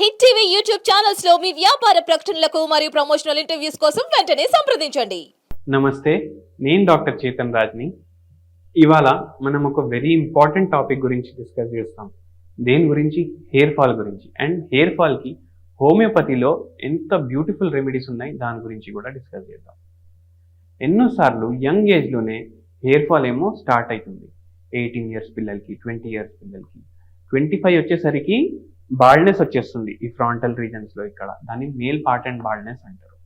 Hit TV YouTube ఛానల్స్లో మీ వ్యాపార ప్రకటనలకు మరియు ప్రమోషనల్ ఇంటర్వ్యూస్ కోసం వెంటనే సంప్రదించండి. నమస్తే నేను డాక్టర్ చేతన్ రాజ్ని. ఇవాళ మనం ఒక వెరీ ఇంపార్టెంట్ టాపిక్ గురించి డిస్కస్ చేస్తాం. దేని గురించి? హెయిర్ ఫాల్ గురించి. అండ్ హెయిర్ ఫాల్కి హోమియోపతిలో ఎంత బ్యూటిఫుల్ రెమెడీస్ ఉన్నాయి దాని గురించి కూడా డిస్కస్ చేద్దాం. ఎన్నోసార్లు యంగ్ ఏజ్లోనే హెయిర్ ఫాల్ ఏమో స్టార్ట్ అవుతుంది. ఎయిటీన్ ఇయర్స్ పిల్లలకి ట్వంటీ ఇయర్స్ పిల్లలకి. ట్వంటీ ఫైవ్ వచ్చేసరికి బాల్డ్నెస్ వచ్చేస్తుంది ఈ ఫ్రాంటల్ రీజన్స్లో ఇక్కడ. దాన్ని మేల్ పార్ట్ అండ్ బాల్డ్నెస్ అంటారు.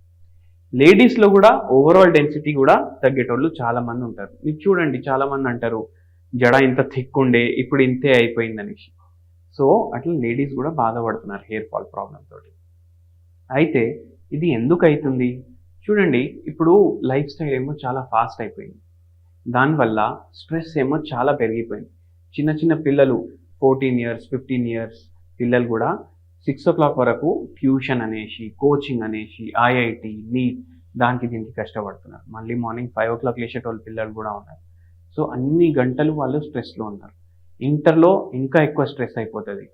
లేడీస్లో కూడా ఓవరాల్ డెన్సిటీ కూడా తగ్గేటోళ్ళు చాలా మంది ఉంటారు. మీరు చూడండి చాలా మంది అంటారు జడ ఇంత థిక్ ఉండే ఇప్పుడు ఇంతే అయిపోయింది అనేసి. సో అట్లా లేడీస్ కూడా బాధపడుతున్నారు హెయిర్ ఫాల్ ప్రాబ్లం తోటి. అయితే ఇది ఎందుకు అవుతుంది? చూడండి ఇప్పుడు లైఫ్ స్టైల్ ఏమో చాలా ఫాస్ట్ అయిపోయింది. దానివల్ల స్ట్రెస్ ఏమో చాలా పెరిగిపోయింది. చిన్న చిన్న పిల్లలు ఫోర్టీన్ ఇయర్స్ ఫిఫ్టీన్ ఇయర్స్ పిల్లలు కూడా సిక్స్ ఓ క్లాక్ వరకు ట్యూషన్ అనేసి కోచింగ్ అనేసి ఐఐటి నీట్ దానికి దీనికి కష్టపడుతున్నారు. మళ్ళీ మార్నింగ్ ఫైవ్ ఓ క్లాక్ లేచేటోళ్ళు పిల్లలు కూడా ఉన్నారు. సో అన్ని గంటలు వాళ్ళు స్ట్రెస్లో ఉన్నారు. ఇంటర్లో ఇంకా ఎక్కువ స్ట్రెస్ అయిపోతుంది.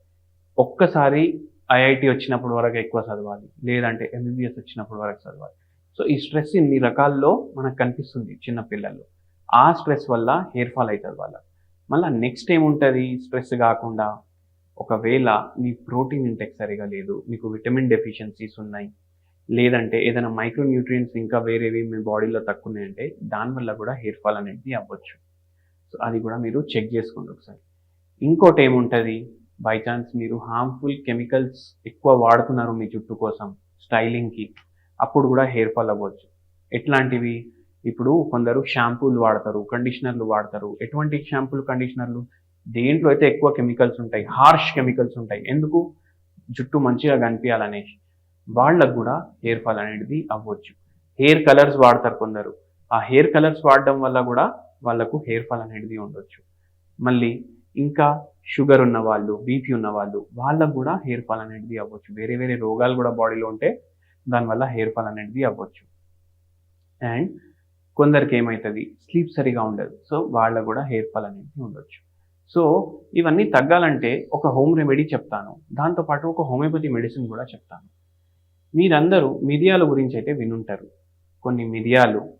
ఒక్కసారి ఐఐటి వచ్చినప్పుడు వరకు ఎక్కువ చదవాలి. లేదంటే ఎంబీబీఎస్ వచ్చినప్పుడు వరకు చదవాలి. సో ఈ స్ట్రెస్ ఇన్ని రకాల్లో మనకు కనిపిస్తుంది చిన్న పిల్లల్లో. ఆ స్ట్రెస్ వల్ల హెయిర్ ఫాల్ అవుతుంది వాళ్ళ మళ్ళీ నెక్స్ట్ ఏముంటుంది? స్ట్రెస్ కాకుండా ఒకవేళ మీ ప్రోటీన్ ఇంటెక్ సరిగా లేదు మీకు విటమిన్ డెఫిషియన్సీస్ ఉన్నాయి లేదంటే ఏదైనా మైక్రోన్యూట్రియన్స్ ఇంకా వేరేవి మీ బాడీలో తక్కువ ఉన్నాయంటే దానివల్ల కూడా హెయిర్ ఫాల్ అనేది అవ్వచ్చు. సో అది కూడా మీరు చెక్ చేసుకోండి ఒకసారి. ఇంకోటి ఏముంటుంది? బై ఛాన్స్ మీరు హార్మ్ఫుల్ కెమికల్స్ ఎక్కువ వాడుతున్నారు మీ జుట్టు కోసం స్టైలింగ్కి అప్పుడు కూడా హెయిర్ ఫాల్ అవ్వచ్చు. ఎట్లాంటివి? ఇప్పుడు కొందరు షాంపూలు వాడతారు కండిషనర్లు వాడతారు. ఎటువంటి షాంపూలు కండిషనర్లు? దేంట్లో అయితే ఎక్కువ కెమికల్స్ ఉంటాయి హార్ష్ కెమికల్స్ ఉంటాయి. ఎందుకు? జుట్టు మంచిగా కనిపించాలనేసి. వాళ్ళకు కూడా హెయిర్ ఫాల్ అనేది అవ్వచ్చు. హెయిర్ కలర్స్ వాడతారు కొందరు. ఆ హెయిర్ కలర్స్ వాడడం వల్ల కూడా వాళ్ళకు హెయిర్ ఫాల్ అనేది ఉండొచ్చు. మళ్ళీ ఇంకా షుగర్ ఉన్న వాళ్ళు బీపీ ఉన్న వాళ్ళు వాళ్ళకు కూడా హెయిర్ ఫాల్ అనేది అవ్వచ్చు. వేరే వేరే రోగాలు కూడా బాడీలో ఉంటే దానివల్ల హెయిర్ ఫాల్ అనేది అవ్వచ్చు. అండ్ కొందరికి ఏమవుతుంది స్లీప్ సరిగా ఉండదు. సో వాళ్ళకు కూడా హెయిర్ ఫాల్ అనేది ఉండొచ్చు. సో ఇవన్నీ తగ్గాలంటే ఒక హోమ్ రెమెడీ చెప్తాను. దాంతోపాటు ఒక హోమియోపతి మెడిసిన్ కూడా చెప్తాను. మీరందరూ మిరియాల గురించి అయితే వినుంటారు. కొన్ని మిరియాలు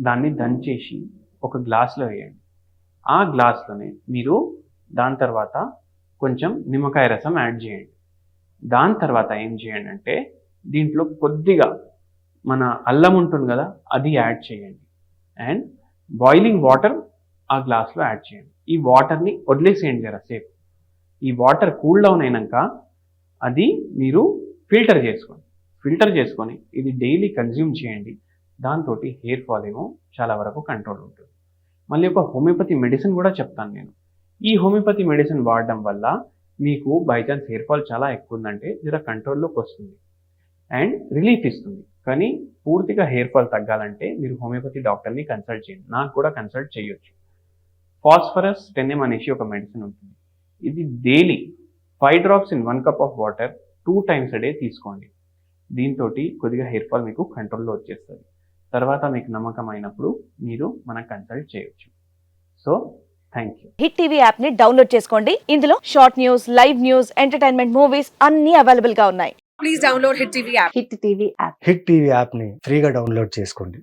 దాన్ని దంచేసి ఒక గ్లాస్లో వేయండి. ఆ గ్లాస్లోనే మీరు దాని తర్వాత కొంచెం నిమ్మకాయ రసం యాడ్ చేయండి. దాని తర్వాత ఏం చేయండి అంటే దీంట్లో కొద్దిగా మన అల్లం ఉంటుంది కదా అది యాడ్ చేయండి. అండ్ బాయిలింగ్ వాటర్ ఆ గ్లాస్లో యాడ్ చేయండి. ఈ వాటర్ని వదిలేసేయండి జర సేపు. ఈ వాటర్ కూల్ డౌన్ అయినాక అది మీరు ఫిల్టర్ చేసుకోండి. ఫిల్టర్ చేసుకొని ఇది డైలీ కన్జ్యూమ్ చేయండి. దాంతో హెయిర్ ఫాల్ ఏమో చాలా వరకు కంట్రోల్ ఉంటుంది. మళ్ళీ ఒక హోమియోపతి మెడిసిన్ కూడా చెప్తాను నేను. ఈ హోమియోపతి మెడిసిన్ వాడడం వల్ల మీకు బై ఛాన్స్ హెయిర్ ఫాల్ చాలా ఎక్కువ ఉందంటే జర కంట్రోల్లోకి వస్తుంది. అండ్ రిలీఫ్ ఇస్తుంది. కానీ పూర్తిగా హెయిర్ ఫాల్ తగ్గాలంటే మీరు హోమియోపతి డాక్టర్ని కన్సల్ట్ చేయండి. నాకు కూడా కన్సల్ట్ చేయొచ్చు. ఫాస్ఫరస్ టెన్ఎం అనేసి ఒక మెడిసిన్ ఉంటుంది. ఇది daily five drops in one cup of water two times day తీసుకోండి. దీంతో కొద్దిగా హెయిర్ ఫాల్ మీకు కంట్రోల్లో వచ్చేస్తుంది. తర్వాత మీకు నమ్మకం అయినప్పుడు మీరు మనకు కన్సల్ట్ చేయొచ్చు. So thank you hit TV యాప్ని డౌన్లోడ్ చేసుకోండి. ఇందులో short news live news entertainment movies అన్ని అవైలబుల్గా ఉన్నాయి. Please download Hit TV app. Hit TV app hit TV యాప్ని ఫ్రీగా డౌన్లోడ్ చేసుకోండి.